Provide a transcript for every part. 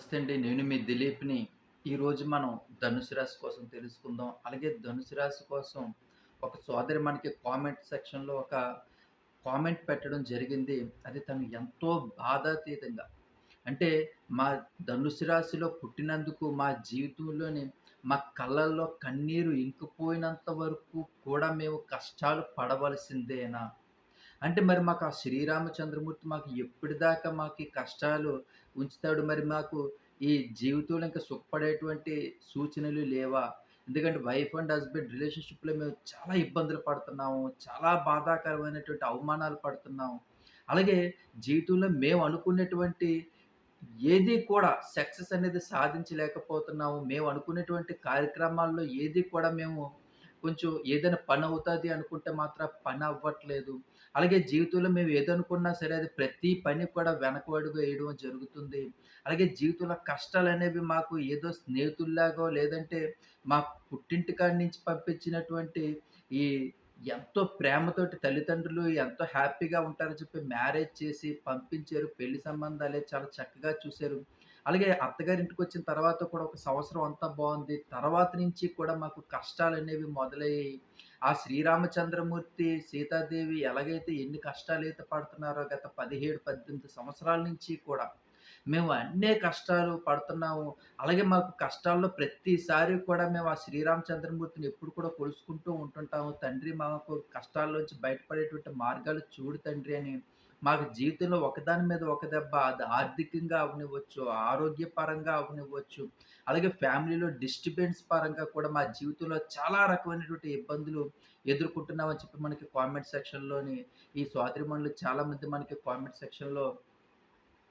నమస్తే అండి నేను మీ దిలీప్ని. ఈరోజు మనం ధనుసు రాశి కోసం తెలుసుకుందాం. అలాగే ధనుసు రాశి కోసం ఒక సోదరి మనకి కామెంట్ సెక్షన్లో ఒక కామెంట్ పెట్టడం జరిగింది. అది తను ఎంతో బాధాతీతంగా. అంటే మా ధనుసు రాశిలో పుట్టినందుకు మా జీవితంలోని మా కళ్ళల్లో కన్నీరు ఇంకిపోయినంత వరకు కూడా మేము కష్టాలు పడవలసిందేనా? అంటే మరి మాకు ఆ శ్రీరామచంద్రమూర్తి మాకు ఎప్పటిదాకా మాకు కష్టాలు ఉంచుతాడు. మరి మాకు ఈ జీవితంలో ఇంకా సుఖపడేటువంటి సూచనలు లేవా? ఎందుకంటే వైఫ్ అండ్ హస్బెండ్ రిలేషన్షిప్లో మేము చాలా ఇబ్బందులు పడుతున్నాము. చాలా బాధాకరమైనటువంటి అవమానాలు పడుతున్నాము. అలాగే జీవితంలో మేము అనుకునేటువంటి ఏది కూడా సక్సెస్ అనేది సాధించలేకపోతున్నాము. మేము అనుకునేటువంటి కార్యక్రమాల్లో ఏది కూడా మేము కొంచెం ఏదైనా పని అవుతుంది అనుకుంటే మాత్రం పని అవ్వట్లేదు. అలాగే జీవితంలో మేము ఏదనుకున్నా సరే అది ప్రతి పని కూడా వెనకడుగు వేయడం జరుగుతుంది. అలాగే జీవితంలో కష్టాలు అనేవి మాకు ఏదో స్నేహితుల్లాగో లేదంటే మా పుట్టింటి కాడి నుంచి పంపించినటువంటి ఈ ఎంతో ప్రేమతోటి తల్లిదండ్రులు ఎంతో హ్యాపీగా ఉంటారని చెప్పి మ్యారేజ్ చేసి పంపించారు. పెళ్ళి సంబంధాలే చాలా చక్కగా చూశారు అలాగే అత్తగారింటికొచ్చిన తర్వాత కూడా ఒక సంవత్సరం అంతా బాగుంది తర్వాత నుంచి కూడా మాకు కష్టాలనేవి మొదలయ్యాయి. ఆ శ్రీరామచంద్రమూర్తి, సీతాదేవి ఎలాగైతే ఎన్ని కష్టాలు అయితే పడుతున్నారో గత 17, 18 సంవత్సరాల నుంచి కూడా మేము అన్నే కష్టాలు పడుతున్నాము. అలాగే మాకు కష్టాల్లో ప్రతిసారి కూడా మేము ఆ శ్రీరామచంద్రమూర్తిని ఎప్పుడు కూడా కొలుసుకుంటూ ఉంటుంటాము. తండ్రి మాకు కష్టాల్లోంచి బయటపడేటువంటి మార్గాలు చూడు తండ్రి అని మాకు జీవితంలో ఒకదాని మీద ఒక దెబ్బ అది ఆర్థికంగా అవ్వనివ్వచ్చు, ఆరోగ్యపరంగా అవ్వనివ్వచ్చు, అలాగే ఫ్యామిలీలో డిస్టర్బెన్స్ పరంగా కూడా మా జీవితంలో చాలా రకమైనటువంటి ఇబ్బందులు ఎదుర్కొంటున్నామని చెప్పి మనకి కామెంట్ సెక్షన్‌లోని ఈ స్వాతిమణులు చాలామంది మనకి కామెంట్ సెక్షన్‌లో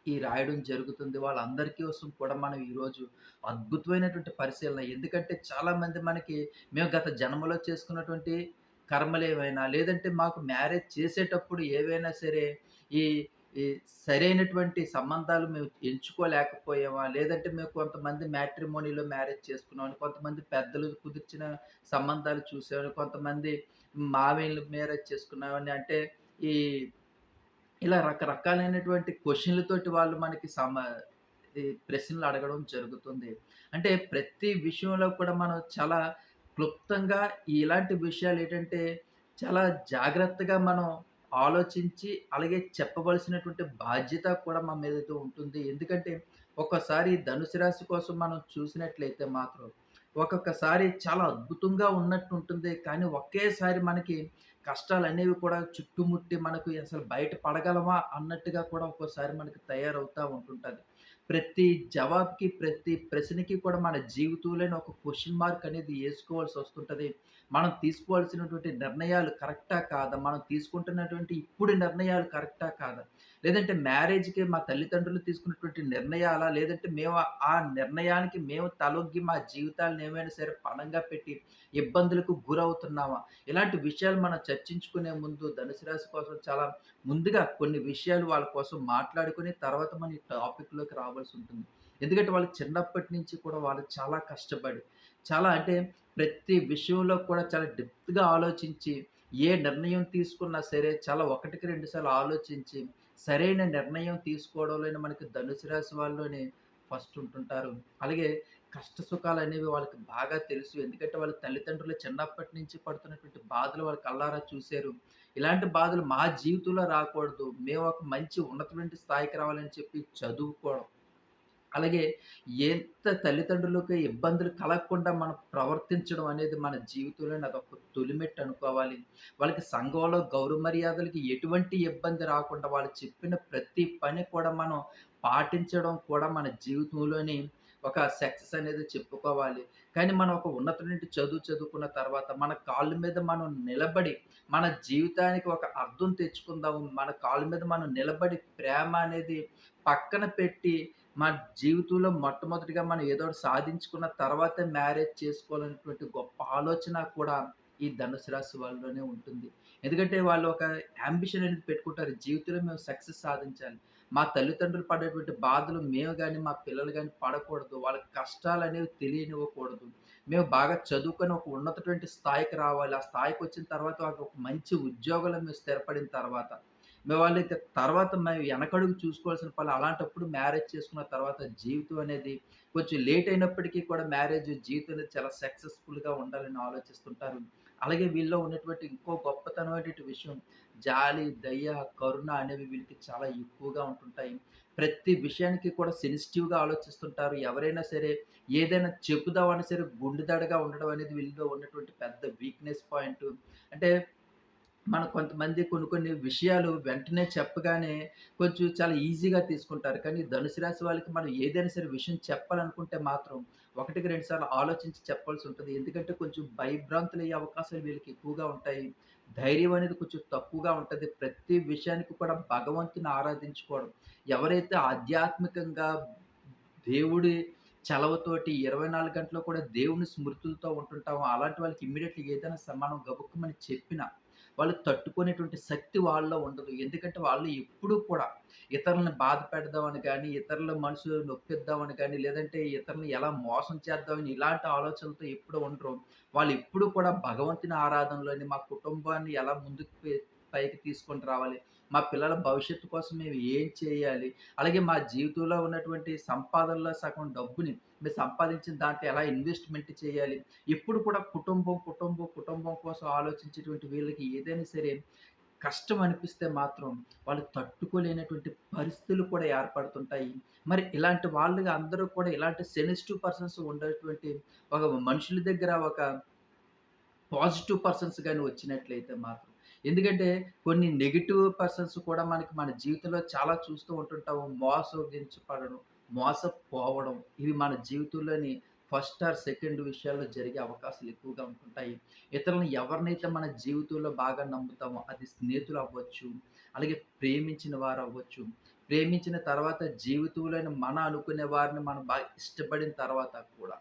ఈ రాయడం జరుగుతుంది. వాళ్ళందరికీ కోసం కూడా మనం ఈరోజు అద్భుతమైనటువంటి పరిశీలన ఎందుకంటే చాలామంది మనకి మేము గత జన్మలో చేసుకున్నటువంటి కర్మలేవైనా లేదంటే మాకు మ్యారేజ్ చేసేటప్పుడు ఏవైనా సరే ఈ ఈ సరైనటువంటి సంబంధాలు మేము ఎంచుకోలేకపోయామా? లేదంటే మేము కొంతమంది మ్యాట్రిమోనీలో మ్యారేజ్ చేసుకున్నామని, కొంతమంది పెద్దలు కుదిర్చిన సంబంధాలు చూసామని, కొంతమంది మావేళ్ళు మ్యారేజ్ చేసుకున్నామని అంటే ఈ ఇలా రకరకాలైనటువంటి క్వశ్చన్లతోటి వాళ్ళు మనకి సమ ఈ ప్రశ్నలు అడగడం జరుగుతుంది. అంటే ప్రతి విషయంలో కూడా మనం చాలా క్లుప్తంగా ఇలాంటి విషయాలు ఏంటంటే చాలా జాగ్రత్తగా మనం ఆలోచించి, అలాగే చెప్పవలసినటువంటి బాధ్యత కూడా మన మీద ఉంటుంది. ఎందుకంటే ఒక్కసారి ధనుసు రాశి కోసం మనం చూసినట్లయితే మాత్రం ఒక్కొక్కసారి చాలా అద్భుతంగా ఉన్నట్టు ఉంటుంది. కానీ ఒకేసారి మనకి కష్టాలనేవి కూడా చుట్టుముట్టి మనకు అసలు బయట పడగలమా అన్నట్టుగా కూడా ఒక్కోసారి మనకి తయారవుతూ ఉంటుంటుంది ప్రతి జవాబుకి, ప్రతి ప్రశ్నకి కూడా మన జీవితంలోని ఒక క్వశ్చన్ మార్క్ అనేది వేసుకోవాల్సి వస్తుంటుంది మనం తీసుకోవాల్సినటువంటి నిర్ణయాలు కరెక్టా? కాదా? మనం తీసుకుంటున్నటువంటి ఇప్పుడు నిర్ణయాలు కరెక్టా? కాదా? లేదంటే మ్యారేజ్‌కి మా తల్లిదండ్రులు తీసుకున్నటువంటి నిర్ణయాలా? లేదంటే మేము ఆ నిర్ణయానికి మేము తలొగ్గి మా జీవితాలను ఏమైనా సరే పణంగా పెట్టి ఇబ్బందులకు గురవుతున్నామా? ఇలాంటి విషయాలు మనం చర్చించుకునే ముందు ధనుసు రాశి కోసం చాలా ముందుగా కొన్ని విషయాలు వాళ్ళ కోసం మాట్లాడుకుని తర్వాత మన ఈ టాపిక్‌లోకి రావాల్సి ఉంటుంది ఎందుకంటే వాళ్ళు చిన్నప్పటి నుంచి కూడా వాళ్ళు చాలా కష్టపడి, చాలా అంటే ప్రతి విషయంలో కూడా చాలా డెప్త్‌గా ఆలోచించి, ఏ నిర్ణయం తీసుకున్నా సరే చాలా ఒకటికి రెండుసార్లు ఆలోచించి, సరైన నిర్ణయం తీసుకోవడంలోనే మనకి ధనుసు రాశి వాళ్ళలోనే ఫస్ట్ ఉంటుంటారు. అలాగే కష్ట సుఖాలు అనేవి వాళ్ళకి బాగా తెలుసు. ఎందుకంటే వాళ్ళ తల్లిదండ్రులు చిన్నప్పటి నుంచి పడుతున్నటువంటి బాధలు వాళ్ళు కళ్ళారా చూశారు ఇలాంటి బాధలు మా జీవితంలో రాకూడదు. మేము ఒక మంచి ఉన్నతమైన స్థాయికి రావాలని చెప్పి చదువుకోవడం. అలాగే ఎంత తల్లిదండ్రులకు ఇబ్బందులు కలగకుండా మనం ప్రవర్తించడం అనేది మన జీవితంలోని అదొక తొలిమెట్టు అనుకోవాలి. వాళ్ళకి సంఘంలో గౌరవ మర్యాదలకి ఎటువంటి ఇబ్బంది రాకుండా వాళ్ళు చెప్పిన ప్రతి పని కూడా మనం పాటించడం కూడా మన జీవితంలోని ఒక సక్సెస్ అనేది చెప్పుకోవాలి. కానీ మనం ఒక ఉన్నత నుండి చదువు చదువుకున్న తర్వాత మన కాళ్ళ మీద మనం నిలబడి, మన జీవితానికి ఒక అర్థం తెచ్చుకుందాము. మన కాళ్ళ మీద మనం నిలబడి ప్రేమ అనేది పక్కన పెట్టి మన జీవితంలో మొట్టమొదటిగా మనం ఏదో ఒకటి సాధించుకున్న తర్వాత మ్యారేజ్ చేసుకోవాలనేటువంటి గొప్ప ఆలోచన కూడా ఈ ధనుసు రాశి వాళ్ళలోనే ఉంటుంది. ఎందుకంటే వాళ్ళు ఒక అంబిషన్ అనేది పెట్టుకుంటారు. జీవితంలో మేము సక్సెస్ సాధించాలి. మా తల్లిదండ్రులు పడేటువంటి బాధలు మేము కానీ మా పిల్లలు కానీ పడకూడదు. వాళ్ళకి కష్టాలనేవి తెలియనివ్వకూడదు. మేము బాగా చదువుకొని ఒక ఉన్నతటువంటి స్థాయికి రావాలి. ఆ స్థాయికి వచ్చిన తర్వాత ఒక మంచి ఉద్యోగంలో మేము స్థిరపడిన తర్వాత వాళ్ళు తర్వాత మేము వెనకడుగు చూసుకోవాల్సిన పని అలాంటప్పుడు మ్యారేజ్ చేసుకున్న తర్వాత జీవితం అనేది కొంచెం లేట్ అయినప్పటికీ కూడా మ్యారేజ్ జీవితం అనేది చాలా సక్సెస్‌ఫుల్‌గా ఉండాలని ఆలోచిస్తుంటారు. అలాగే వీళ్ళలో ఉన్నటువంటి ఇంకో గొప్పతనమైనటువంటి విషయం జాలి, దయ, కరుణ అనేవి వీళ్ళకి చాలా ఎక్కువగా ఉంటుంటాయి. ప్రతి విషయానికి కూడా సెన్సిటివ్‌గా ఆలోచిస్తుంటారు. ఎవరైనా సరే ఏదైనా చెప్పుదామన్నా సరే గుండెదడగా ఉండడం అనేది వీళ్ళలో ఉన్నటువంటి పెద్ద వీక్‌నెస్ పాయింట్. అంటే మన కొంతమంది కొన్ని కొన్ని విషయాలు వెంటనే చెప్పగానే కొంచెం చాలా ఈజీగా తీసుకుంటారు. కానీ ధనుసు రాశి వాళ్ళకి మనం ఏదైనా సరే విషయం చెప్పాలనుకుంటే మాత్రం ఒకటికి రెండు సార్లు ఆలోచించి చెప్పాల్సి ఉంటుంది ఎందుకంటే కొంచెం భయభ్రాంతులయ్యే అవకాశాలు వీళ్ళకి ఎక్కువగా ఉంటాయి. ధైర్యం అనేది కొంచెం తక్కువగా ఉంటుంది ప్రతి విషయానికి కూడా భగవంతుని ఆరాధించుకోవడం. ఎవరైతే ఆధ్యాత్మికంగా దేవుడి చలవతోటి 24 గంటలు కూడా దేవుని స్మృతులతో ఉంటుంటామో అలాంటి వాళ్ళకి ఇమ్మీడియట్లీ ఏదైనా సమానం మనం చెప్పినా వాళ్ళు తట్టుకునేటువంటి శక్తి వాళ్ళలో ఉండదు. ఎందుకంటే వాళ్ళు ఎప్పుడూ కూడా ఇతరులను బాధ పెడదామని కానీ ఇతరుల మనసు నొప్పిద్దామని కానీ లేదంటే ఇతరులను ఎలా మోసం చేద్దామని ఇలాంటి ఆలోచనలతో ఎప్పుడు ఉండరు. వాళ్ళు ఎప్పుడు కూడా భగవంతుని ఆరాధనలోని మా కుటుంబాన్ని ఎలా ముందుకు పైకి తీసుకొని రావాలి, మా పిల్లల భవిష్యత్తు కోసం మేము ఏం చేయాలి, అలాగే మా జీవితంలో ఉన్నటువంటి సంపాదనలో సగం డబ్బుని మేము సంపాదించిన దాంట్లో ఎలా ఇన్వెస్ట్‌మెంట్ చేయాలి, ఇప్పుడు కూడా కుటుంబం, కుటుంబం, కుటుంబం కోసం ఆలోచించేటువంటి వీళ్ళకి ఏదైనా సరే కష్టం అనిపిస్తే మాత్రం వాళ్ళు తట్టుకోలేనటువంటి పరిస్థితులు కూడా ఏర్పడుతుంటాయి. మరి ఇలాంటి వాళ్ళు అందరూ కూడా ఇలాంటి సెన్సిటివ్ పర్సన్స్ ఉండేటువంటి ఒక మనుషుల దగ్గర ఒక పాజిటివ్ పర్సన్స్ కానీ వచ్చినట్లయితే మాత్రం ఎందుకంటే కొన్ని నెగిటివ్ పర్సన్స్ కూడా మనకి మన జీవితంలో చాలా చూస్తూ ఉంటుంటాము. మోసగించబడడం, మోసపోవడం ఇవి మన జీవితంలోని ఫస్ట్ ఆర్ సెకండ్ విషయాల్లో జరిగే అవకాశాలు ఎక్కువగా ఉంటుంటాయి. ఇతరులను ఎవరినైతే మన జీవితంలో బాగా నమ్ముతామో అది స్నేహితులు అవ్వచ్చు, అలాగే ప్రేమించిన వారు అవ్వచ్చు ప్రేమించిన తర్వాత జీవితంలోని మన అనుకునే వారిని మనం బాగా ఇష్టపడిన తర్వాత కూడా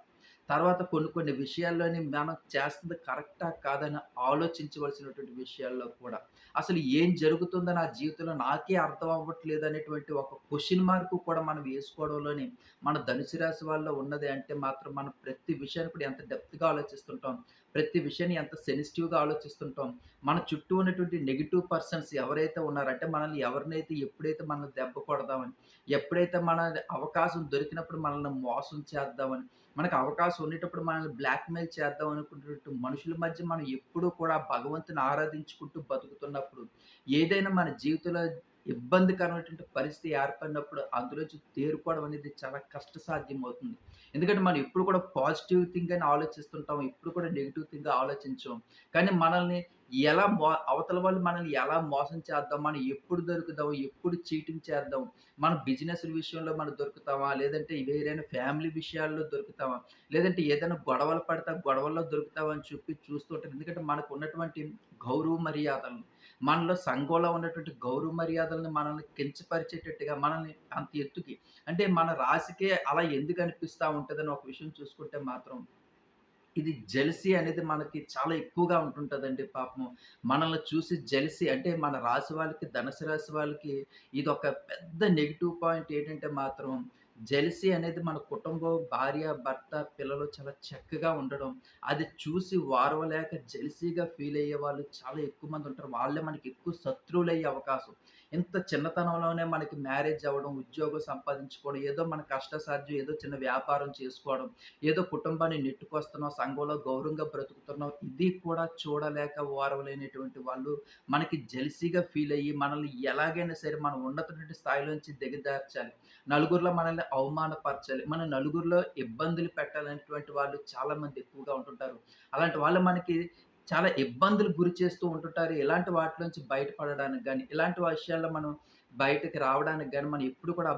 తర్వాత కొన్ని కొన్ని విషయాల్లోని మనం చేస్తుంది కరెక్టా? కాదని ఆలోచించవలసినటువంటి విషయాల్లో కూడా అసలు ఏం జరుగుతుందో నా జీవితంలో నాకే అర్థం అవ్వట్లేదు అనేటువంటి ఒక క్వశ్చన్ మార్క్ కూడా మనం వేసుకోవడంలోని మన ధనుసు రాశి వాళ్ళలో ఉన్నది అంటే మాత్రం మనం ప్రతి విషయాన్ని కూడా ఎంత డెప్త్‌గా ఆలోచిస్తుంటాం. ప్రతి విషయాన్ని ఎంత సెన్సిటివ్‌గా ఆలోచిస్తుంటాం. మన చుట్టూ ఉన్నటువంటి నెగిటివ్ పర్సన్స్ ఎవరైతే ఉన్నారంటే మనల్ని ఎవరినైతే ఎప్పుడైతే మనల్ని దెబ్బ కొడదామని, ఎప్పుడైతే మన అవకాశం దొరికినప్పుడు మనల్ని మోసం చేద్దామని మనకు అవకాశం ఉండేటప్పుడు మనల్ని బ్లాక్‌మెయిల్ చేద్దాం అనుకున్నట్టు మనుషుల మధ్య మనం ఎప్పుడూ కూడా భగవంతుని ఆరాధించుకుంటూ బతుకుతున్నప్పుడు, ఏదైనా మన జీవితంలో ఇబ్బందికరమైనటువంటి పరిస్థితి ఏర్పడినప్పుడు అందులోంచి తేరుకోవడం అనేది చాలా కష్టసాధ్యం అవుతుంది. ఎందుకంటే మనం ఎప్పుడు కూడా పాజిటివ్ థింగ్ అని ఆలోచిస్తుంటాం. ఎప్పుడు కూడా నెగిటివ్ థింగ్ ఆలోచించాం కానీ మనల్ని ఎలా మో అవతల వాళ్ళు మనల్ని ఎలా మోసం చేద్దాం, మనం ఎప్పుడు దొరుకుదాం, ఎప్పుడు చీటింగ్ చేద్దాం, మన బిజినెస్‌ల విషయంలో మనం దొరుకుతామా? లేదంటే వేరైనా ఫ్యామిలీ విషయాల్లో దొరుకుతామా? లేదంటే ఏదైనా గొడవలు పడితే గొడవల్లో దొరుకుతామని అని చెప్పి చూస్తుంటారు ఎందుకంటే మనకు ఉన్నటువంటి గౌరవ మర్యాదలను, మనలో సంఘంలో ఉన్నటువంటి గౌరవ మర్యాదలను మనల్ని కించపరిచేటట్టుగా మనల్ని అంత ఎత్తుకి అంటే మన రాశికే అలా ఎందుకు అనిపిస్తూ ఉంటుందని ఒక విషయం చూసుకుంటే మాత్రం ఇది జెలసీ అనేది మనకి చాలా ఎక్కువగా ఉంటుంటుందండి పాపం. మనల్ని చూసి జెలసీ అంటే మన రాశి వాళ్ళకి, ధనుసు రాశి వాళ్ళకి ఒక పెద్ద నెగిటివ్ పాయింట్ ఏంటంటే మాత్రం జెలసీ అనేది మన కుటుంబం, భార్య, భర్త, పిల్లలు చాలా చక్కగా ఉండడం. అది చూసి వారవలేక జెలసీగా ఫీల్ అయ్యే వాళ్ళు చాలా ఎక్కువ మంది ఉంటారు. వాళ్ళే మనకి ఎక్కువ శత్రువులయ్యే అవకాశం. ఇంత చిన్నతనంలోనే మనకి మ్యారేజ్ అవ్వడం, ఉద్యోగం సంపాదించుకోవడం, ఏదో మన కష్టసాధ్యం ఏదో చిన్న వ్యాపారం చేసుకోవడం, ఏదో కుటుంబాన్ని నెట్టుకొస్తున్నాం, సంఘంలో గౌరవంగా బ్రతుకుతున్నాం. ఇది కూడా చూడలేక ఓరవలేనటువంటి వాళ్ళు మనకి జెలసీగా ఫీల్ అయ్యి, మనల్ని ఎలాగైనా సరే మనం ఉన్నతమైన స్థాయిలోంచి దిగదార్చాలి నలుగురిలో మనల్ని అవమానపరచాలి. మన నలుగురిలో ఇబ్బందులు పెట్టాలనేటువంటి వాళ్ళు చాలామంది ఎక్కువగా ఉంటుంటారు. అలాంటి వాళ్ళు మనకి చాలా ఇబ్బందులు గురి చేస్తూ ఉంటుంటారు. ఇలాంటి వాటిలోంచి బయటపడడానికి కానీ ఇలాంటి విషయాల్లో మనం బయటకి రావడానికి కానీ మనం ఎప్పుడు కూడా ఆ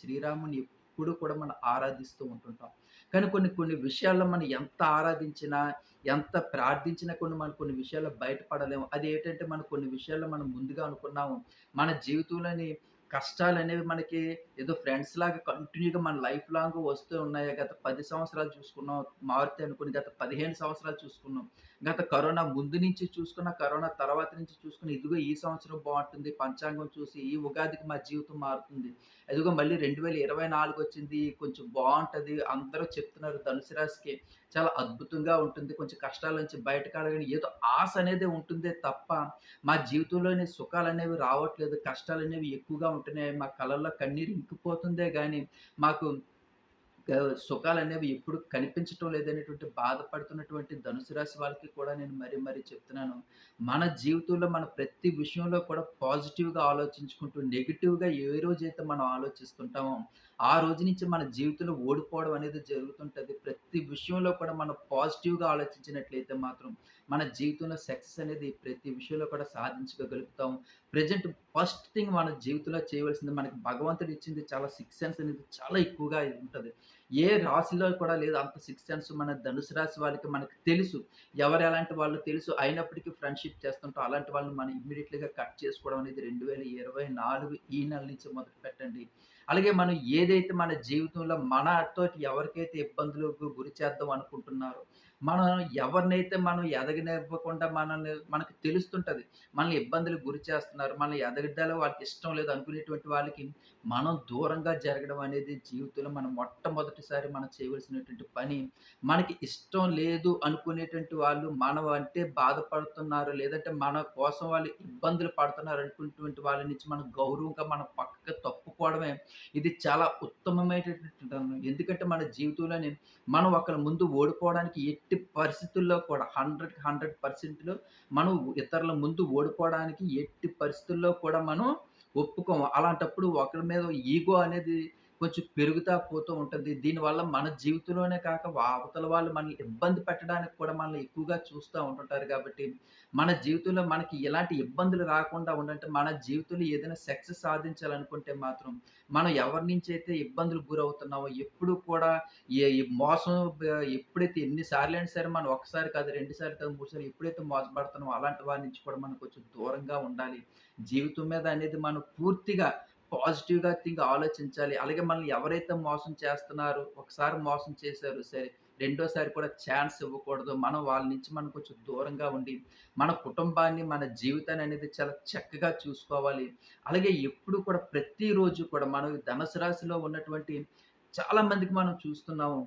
శ్రీరాముని ఎప్పుడు కూడా మనం ఆరాధిస్తూ ఉంటుంటాం. కానీ కొన్ని కొన్ని విషయాల్లో మనం ఎంత ఆరాధించినా, ఎంత ప్రార్థించినా కొన్ని మనం కొన్ని విషయాల్లో బయటపడలేము. అది ఏంటంటే మనం కొన్ని విషయాల్లో మనం ముందుగా అనుకున్నాము. మన జీవితంలోని కష్టాలు అనేవి మనకి ఏదో ఫ్రెండ్స్ లాగా కంటిన్యూగా మన లైఫ్ లాంగ్ వస్తూ ఉన్నాయి. గత పది సంవత్సరాలు చూసుకున్నాం. మారుతాయి అనుకోని గత 15 సంవత్సరాలు చూసుకున్నాం. గత కరోనా ముందు నుంచి చూసుకున్న, కరోనా తర్వాత నుంచి చూసుకుని ఇదిగో ఈ సంవత్సరం బాగుంటుంది పంచాంగం చూసి ఈ ఉగాదికి మా జీవితం మారుతుంది. ఎదుగో మళ్ళీ 2024 వచ్చింది. కొంచెం బాగుంటుంది అందరూ చెప్తున్నారు ధనుసు రాశికి చాలా అద్భుతంగా ఉంటుంది. కొంచెం కష్టాల నుంచి బయటపడగానే ఏదో ఆశ అనేది ఉంటుందే తప్ప, మా జీవితంలోని సుఖాలనేవి రావట్లేదు. కష్టాలు అనేవి ఎక్కువగా ఉంటున్నాయి. మా కళల్లో కన్నీరు ఇంకిపోతుందే కానీ మాకు సుఖాలు అనేవి ఎప్పుడు కనిపించటం లేదనేటువంటి బాధపడుతున్నటువంటి ధనుసు రాశి వాళ్ళకి కూడా నేను మరీ మరీ చెప్తున్నాను. మన జీవితంలో మన ప్రతి విషయంలో కూడా పాజిటివ్‌గా ఆలోచించుకుంటూ, నెగెటివ్‌గా ఏ రోజైతే మనం ఆలోచిస్తుంటామో, ఆ రోజు నుంచి మన జీవితంలో ఓడిపోవడం అనేది జరుగుతుంటుంది ప్రతి విషయంలో కూడా మనం పాజిటివ్‌గా ఆలోచించినట్లయితే మాత్రం, మన జీవితంలో సక్సెస్ అనేది ప్రతి విషయంలో కూడా సాధించగలుగుతాం. ప్రెజెంట్ ఫస్ట్ థింగ్ మన జీవితంలో చేయవలసింది మనకి భగవంతుడు ఇచ్చింది చాలా సిక్స్ సెన్స్ అనేది చాలా ఎక్కువగా ఉంటుంది ఏ రాశిలో కూడా లేదు అంత సిక్స్ సెన్స్ మన ధనుసు రాశి వాళ్ళకి మనకు తెలుసు. ఎవరు ఎలాంటి వాళ్ళు తెలుసు. అయినప్పటికీ ఫ్రెండ్‌షిప్ చేస్తుంటాం. అలాంటి వాళ్ళని మనం ఇమ్మీడియట్లీగా కట్ చేసుకోవడం అనేది 2024 ఈ నెల నుంచి మొదలు పెట్టండి అలాగే మనం ఏదైతే మన జీవితంలో మనతో ఎవరికైతే ఇబ్బందులకు గురి చేద్దాం అనుకుంటున్నారో, మనం ఎవరినైతే మనం ఎదగనివ్వకుండా మనల్ని మనకు తెలుస్తుంటది. మనల్ని ఇబ్బందులకు గురి చేస్తున్నారు. మనం ఎదగడాలో వాళ్ళకి ఇష్టం లేదు అనుకునేటువంటి వాళ్ళకి మనం దూరంగా జరగడం అనేది జీవితంలో మనం మొట్టమొదటిసారి మనం చేయవలసినటువంటి పని. మనకి ఇష్టం లేదు అనుకునేటువంటి వాళ్ళు మనం అంటే బాధపడుతున్నారు, లేదంటే మన కోసం వాళ్ళు ఇబ్బందులు పడుతున్నారు అనుకునేటువంటి వాళ్ళ నుంచి మనం గౌరవంగా మనం పక్కకి తప్పుకోవడమే ఇది చాలా ఉత్తమమైనటువంటి ఎందుకంటే మన జీవితంలోని మనం ఒకళ్ళ ముందు ఓడిపోవడానికి ఎట్టి పరిస్థితుల్లో కూడా 100కి 100% మనం ఇతరుల ముందు ఓడిపోవడానికి ఎట్టి పరిస్థితుల్లో కూడా మనం ఒప్పుకోము. అలాంటప్పుడు ఒకరి మీద ఈగో అనేది కొంచెం పెరుగుతా పోతూ ఉంటుంది దీనివల్ల మన జీవితంలోనే కాక అవతల వాళ్ళు మనల్ని ఇబ్బంది పెట్టడానికి కూడా మనల్ని ఎక్కువగా చూస్తూ ఉంటుంటారు కాబట్టి, మన జీవితంలో మనకి ఎలాంటి ఇబ్బందులు రాకుండా ఉండంటే, మన జీవితంలో ఏదైనా సక్సెస్ సాధించాలనుకుంటే మాత్రం, మనం ఎవరి నుంచి అయితే ఇబ్బందులు గురవుతున్నామో ఎప్పుడు కూడా ఏ మోసం ఎప్పుడైతే ఎన్నిసార్లు అయినా సరే మనం ఒక్కసారి కాదు, రెండుసార్లు కాదు, 3 సార్లు ఎప్పుడైతే మోసపడుతున్నామో అలాంటి వారి నుంచి కూడా మనం కొంచెం దూరంగా ఉండాలి. జీవితం మీద అనేది మనం పూర్తిగా పాజిటివ్‌గా థింక్ ఆలోచించాలి. అలాగే మనల్ని ఎవరైతే మోసం చేస్తున్నారో, ఒకసారి మోసం చేశారు సరే, రెండోసారి కూడా ఛాన్స్ ఇవ్వకూడదు. మనం వాళ్ళ నుంచి మనం కొంచెం దూరంగా ఉండి, మన కుటుంబాన్ని, మన జీవితాన్ని అనేది చాలా చక్కగా చూసుకోవాలి. అలాగే ఎప్పుడు కూడా ప్రతిరోజు కూడా మనం ధనుసు రాశిలో ఉన్నటువంటి చాలా మందికి మనం చూస్తున్నాము.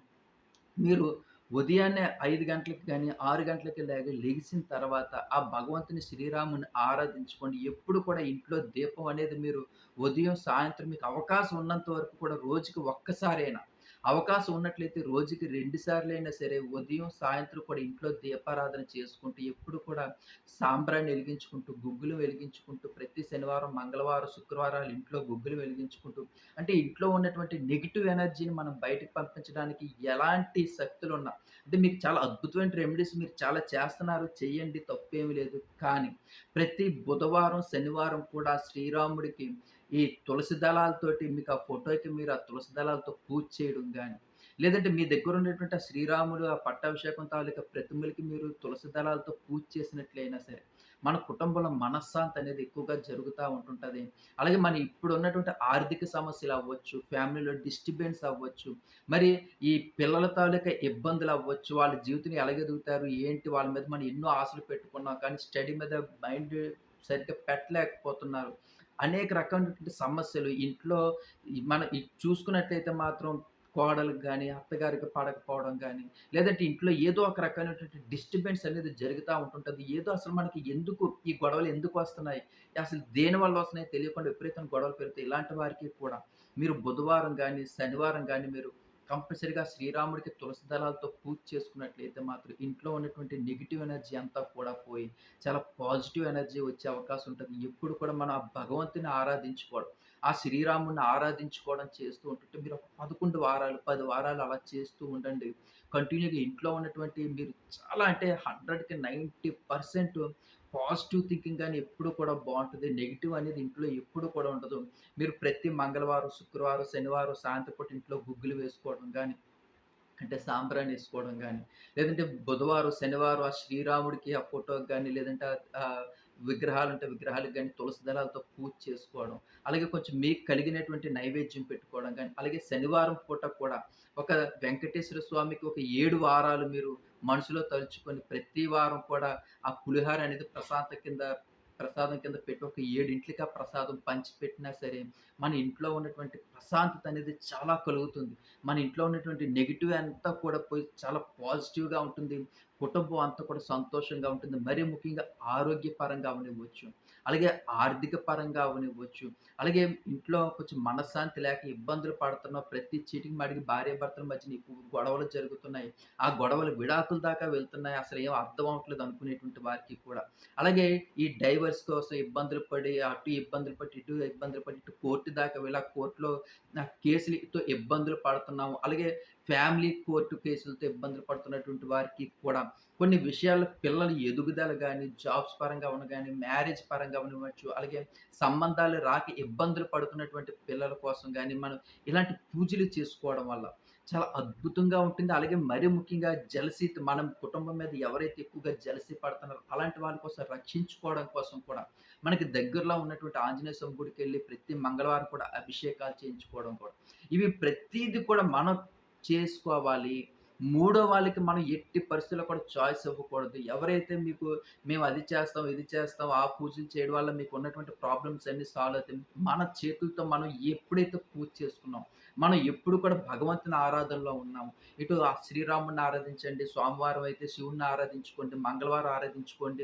మీరు ఉదయాన్నే ఐదు గంటలకి గాని, 6 గంటలకి లేక లెగిసిన తర్వాత ఆ భగవంతుని శ్రీరాముని ఆరాధించుకోండి. ఎప్పుడు కూడా ఇంట్లో దీపం అనేది మీరు ఉదయం, సాయంత్రం మీకు అవకాశం ఉన్నంత వరకు కూడా రోజుకి ఒక్కసారైనా, అవకాశం ఉన్నట్లయితే రోజుకి 2 సార్లైనా సరే ఉదయం, సాయంత్రం కూడా ఇంట్లో దీపారాధన చేసుకుంటూ, ఎప్పుడు కూడా సాంబ్రాన్ని వెలిగించుకుంటూ, గుగ్గులు వెలిగించుకుంటూ, ప్రతి శనివారం, మంగళవారం, శుక్రవారాలు ఇంట్లో గుగ్గులు వెలిగించుకుంటూ, అంటే ఇంట్లో ఉన్నటువంటి నెగిటివ్ ఎనర్జీని మనం బయటకు పంపించడానికి ఎలాంటి శక్తులు ఉన్నా అంటే మీకు చాలా అద్భుతమైన రెమెడీస్ మీరు చాలా చేస్తున్నారు. చేయండి తప్పేమీ లేదు. కానీ ప్రతి బుధవారం, శనివారం కూడా శ్రీరాముడికి ఈ తులసి దళాలతోటి మీకు ఆ ఫోటోకి మీరు ఆ తులసి దళాలతో పూజ చేయడం కానీ లేదంటే మీ దగ్గర ఉన్నటువంటి ఆ శ్రీరాముడు ఆ పట్టాభిషేకం తాలూకా ప్రతిమలకి మీరు తులసి దళాలతో పూజ చేసినట్లయినా సరే, మన కుటుంబంలో మనశ్శాంతి అనేది ఎక్కువగా జరుగుతూ ఉంటుంటుంది అలాగే మన ఇప్పుడు ఉన్నటువంటి ఆర్థిక సమస్యలు అవ్వచ్చు, ఫ్యామిలీలో డిస్టర్బెన్స్ అవ్వచ్చు, మరి ఈ పిల్లల తాలూకా ఇబ్బందులు అవ్వచ్చు, వాళ్ళ జీవితం ఎలాగెదుగుతారు, ఏంటి వాళ్ళ మీద మనం ఎన్నో ఆశలు పెట్టుకున్నాం. కానీ స్టడీ మీద మైండ్ సరిగ్గా పెట్టలేకపోతున్నారు. అనేక రకమైనటువంటి సమస్యలు. ఇంట్లో మనం చూసుకున్నట్లయితే మాత్రం కోడలకు కానీ అత్తగారికి పడకపోవడం కానీ లేదంటే ఇంట్లో ఏదో ఒక రకమైనటువంటి డిస్టర్బెన్స్ అనేది జరుగుతూ ఉంటుంటుంది. ఏదో అసలు మనకి ఎందుకు ఈ గొడవలు ఎందుకు వస్తున్నాయి? అసలు దేనివల్ల వస్తున్నాయి? తెలియకుండా విపరీతంగా గొడవలు పెరుగుతాయి. ఇలాంటి వారికి కూడా మీరు బుధవారం కానీ శనివారం కానీ మీరు కంపల్సరిగా శ్రీరాముడికి తులసి దళాలతో పూజ చేసుకున్నట్లయితే మాత్రం ఇంట్లో ఉన్నటువంటి నెగిటివ్ ఎనర్జీ అంతా కూడా పోయి చాలా పాజిటివ్ ఎనర్జీ వచ్చే అవకాశం ఉంటుంది ఎప్పుడు కూడా మనం ఆ భగవంతుని ఆరాధించుకోవడం, ఆ శ్రీరాముడిని ఆరాధించుకోవడం చేస్తూ ఉంటుంటే మీరు ఒక 11 వారాలు, పది వారాలు అలా చేస్తూ ఉండండి. కంటిన్యూ‌గా ఇంట్లో ఉన్నటువంటి మీరు చాలా అంటే 100కి 90% పాజిటివ్ థింకింగ్ కానీ ఎప్పుడు కూడా బాగుంటుంది నెగిటివ్ అనేది ఇంట్లో ఎప్పుడు కూడా ఉండదు. మీరు ప్రతి మంగళవారం, శుక్రవారం, శనివారం సాయంత్రపూట ఇంట్లో గుగ్గులు వేసుకోవడం కానీ అంటే సాంబ్రాణి వేసుకోవడం కానీ లేదంటే బుధవారం, శనివారం ఆ శ్రీరాముడికి ఆ ఫోటోకి కానీ లేదంటే విగ్రహాలు ఉంటే విగ్రహాలకు కానీ తులసి దళాలతో పూజ చేసుకోవడం. అలాగే కొంచెం మీకు కలిగినటువంటి నైవేద్యం పెట్టుకోవడం కానీ అలాగే శనివారం పూట కూడా ఒక వెంకటేశ్వర స్వామికి ఒక ఏడు వారాలు మీరు మనసులో తలుచుకొని ప్రతి వారం కూడా ఆ పులిహోర అనేది ప్రశాంత కింద ప్రసాదం కింద పెట్టి ఒక ఏడింట్లకి ఆ ప్రసాదం పంచిపెట్టినా సరే, మన ఇంట్లో ఉన్నటువంటి ప్రశాంతత అనేది చాలా కలుగుతుంది. మన ఇంట్లో ఉన్నటువంటి నెగెటివ్ అంతా కూడా పోయి చాలా పాజిటివ్‌గా ఉంటుంది. కుటుంబం అంతా కూడా సంతోషంగా ఉంటుంది. మరీ ముఖ్యంగా ఆరోగ్యపరంగా ఉండవచ్చు అలాగే ఆర్థిక పరంగా అవ్వనివ్వచ్చు. అలాగే ఇంట్లో కొంచెం మనశ్శాంతి లేక ఇబ్బందులు పడుతున్న ప్రతి చీటికి మాటికి భార్యాభర్తల మధ్య ఎక్కువ గొడవలు జరుగుతున్నాయి. ఆ గొడవలు విడాకుల దాకా వెళ్తున్నాయి. అసలు ఏం అర్థం అవ్వట్లేదు అనుకునేటువంటి వారికి కూడా. అలాగే ఈ డైవర్స్ కోసం ఇబ్బందులు పడి, అటు ఇబ్బందులు పడి, ఇటు ఇబ్బందులు పడి, ఇటు కోర్టు దాకా వెళ్ళి, ఆ కోర్టులో కేసులతో ఇబ్బందులు పడుతున్నాము. అలాగే ఫ్యామిలీ కోర్టు కేసులతో ఇబ్బందులు పడుతున్నటువంటి వారికి కూడా కొన్ని విషయాల్లో పిల్లల ఎదుగుదల కానీ జాబ్స్ పరంగా ఉన్న కానీ మ్యారేజ్ పరంగా ఉండవచ్చు అలాగే సంబంధాలు రాక ఇబ్బందులు పడుతున్నటువంటి పిల్లల కోసం కానీ మనం ఇలాంటి పూజలు చేసుకోవడం వల్ల చాలా అద్భుతంగా ఉంటుంది. అలాగే మరీ ముఖ్యంగా జలసి మనం కుటుంబం మీద ఎవరైతే ఎక్కువగా జలసి పడుతున్నారో అలాంటి వాళ్ళ కోసం రక్షించుకోవడం కోసం కూడా మనకి దగ్గరలో ఉన్నటువంటి ఆంజనేయ స్వామి గుడికి వెళ్ళి ప్రతి మంగళవారం కూడా అభిషేకాలు చేయించుకోవడం కూడా. ఇవి ప్రతిదీ కూడా మనం చేసుకోవాలి. మూడో వాళ్ళకి మనం ఎట్టి పరిస్థితుల్లో కూడా చాయిస్ ఇవ్వకూడదు. ఎవరైతే మీకు మేము అది చేస్తాం, ఇది చేస్తాం, ఆ పూజలు చేయడం వల్ల మీకు ఉన్నటువంటి ప్రాబ్లమ్స్ అన్ని సాల్వ్ అవుతాయి. మన చేతులతో మనం ఎప్పుడైతే పూజ చేసుకున్నాం మనం ఎప్పుడు కూడా భగవంతుని ఆరాధనలో ఉన్నాము. ఇటు ఆ శ్రీరాముడిని ఆరాధించండి, సోమవారం అయితే శివుణ్ణి ఆరాధించుకోండి, మంగళవారం ఆరాధించుకోండి,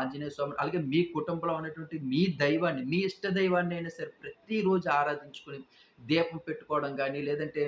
ఆంజనేయ స్వామి అలాగే మీ కుటుంబంలో ఉన్నటువంటి మీ దైవాన్ని, మీ ఇష్ట దైవాన్ని అయినా సరే ప్రతిరోజు ఆరాధించుకొని దీపం పెట్టుకోవడం కానీ లేదంటే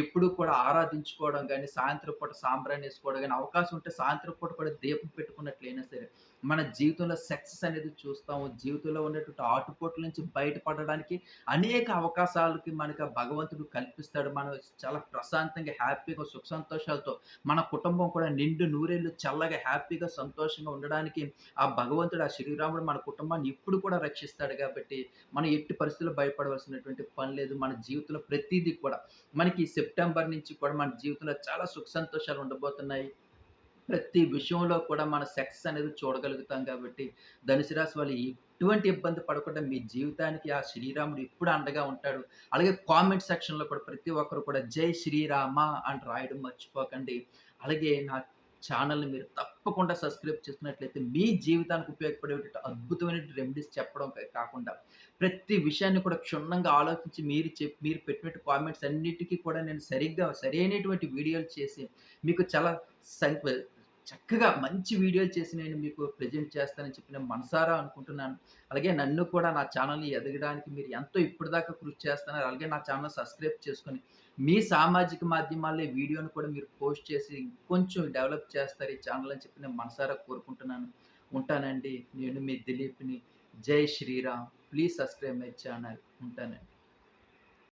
ఎప్పుడు కూడా ఆరాధించుకోవడం కానీ సాయంత్రం పూట సాంబ్రాన్ని వేసుకోవడం కానీ అవకాశం ఉంటే సాయంత్రం పూట కూడా దీపం పెట్టుకున్నట్లయినా సరే, మన జీవితంలో సక్సెస్ అనేది చూస్తాము. జీవితంలో ఉన్నటువంటి ఆటుపోట్ల నుంచి బయటపడడానికి అనేక అవకాశాలకి మనకు భగవంతుడు కల్పిస్తాడు. మనం చాలా ప్రశాంతంగా, హ్యాపీగా, సుఖ సంతోషాలతో మన కుటుంబం కూడా నిండు నూరేళ్ళు చల్లగా, హ్యాపీగా, సంతోషంగా ఉండడానికి ఆ భగవంతుడు, ఆ శ్రీరాముడు మన కుటుంబాన్ని ఎప్పుడు కూడా రక్షిస్తాడు కాబట్టి మనం ఎట్టి పరిస్థితుల్లో భయపడవలసినటువంటి పని లేదు. మన జీవితంలో ప్రతిదీ కూడా మనకి సెప్టెంబర్ నుంచి కూడా మన జీవితంలో చాలా సుఖ సంతోషాలు ఉండబోతున్నాయి. ప్రతి విషయంలో కూడా మన సెక్స్ అనేది చూడగలుగుతాం కాబట్టి, ధనుసు రాశి వాళ్ళు ఎటువంటి ఇబ్బంది పడకుండా మీ జీవితానికి ఆ శ్రీరాముడు ఎప్పుడు అండగా ఉంటాడు. అలాగే కామెంట్ సెక్షన్‌లో కూడా ప్రతి ఒక్కరు కూడా జై శ్రీరామ అని రాయడం మర్చిపోకండి. అలాగే నా ఛానల్ని మీరు తప్పకుండా సబ్స్క్రైబ్ చేసుకున్నట్లయితే మీ జీవితానికి ఉపయోగపడేటట్టు అద్భుతమైన రెమెడీస్ చెప్పడం కాకుండా ప్రతి విషయాన్ని కూడా క్షుణ్ణంగా ఆలోచించి మీరు చెప్ మీరు పెట్టినట్టు కామెంట్స్ అన్నిటికీ కూడా నేను సరిగ్గా సరైనటువంటి వీడియోలు చేసి మీకు చాలా సంక్ చక్కగా మంచి వీడియోలు చేసి నేను మీకు ప్రెజెంట్ చేస్తానని చెప్పి నేను మనసారా అనుకుంటున్నాను. అలాగే నన్ను కూడా నా ఛానల్ని ఎదగడానికి మీరు ఎంతో ఇప్పటిదాకా కృషి చేస్తున్నారు. అలాగే నా ఛానల్ సబ్స్క్రైబ్ చేసుకొని, మీ సామాజిక మాధ్యమాల్లో వీడియోను వీడియోని కూడా మీరు పోస్ట్ చేసి ఇంకొంచెం డెవలప్ చేస్తారు ఈ ఛానల్ అని చెప్పి నేను మనసారా కోరుకుంటున్నాను. ఉంటానండి. నేను మీ దిలీప్‌ని. జై Shriram. Please subscribe my channel ఉంటానండి.